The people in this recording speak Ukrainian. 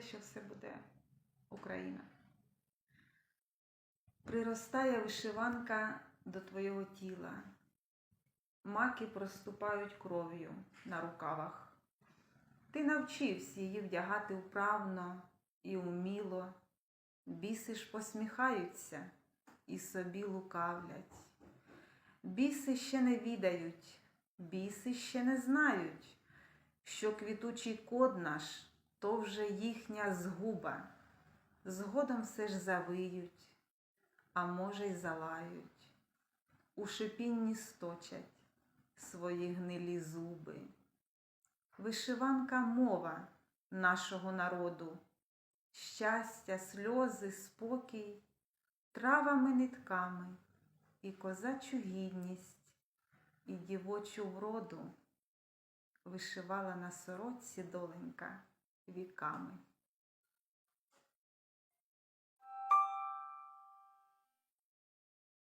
що все буде Україна. Приростає вишиванка до твого тіла, маки проступають кров'ю на рукавах. Ти навчився її вдягати вправно і уміло, біси ж посміхаються і собі лукавлять. Біси ще не відають, біси ще не знають, що квітучий код наш то вже їхня згуба. Згодом все ж завиють, а може й залають, у шипінні сточать свої гнилі зуби. Вишиванка мова нашого народу, щастя, сльози, спокій, травами нитками і козачу гідність, і дівочу вроду вишивала на сорочці доленька віками.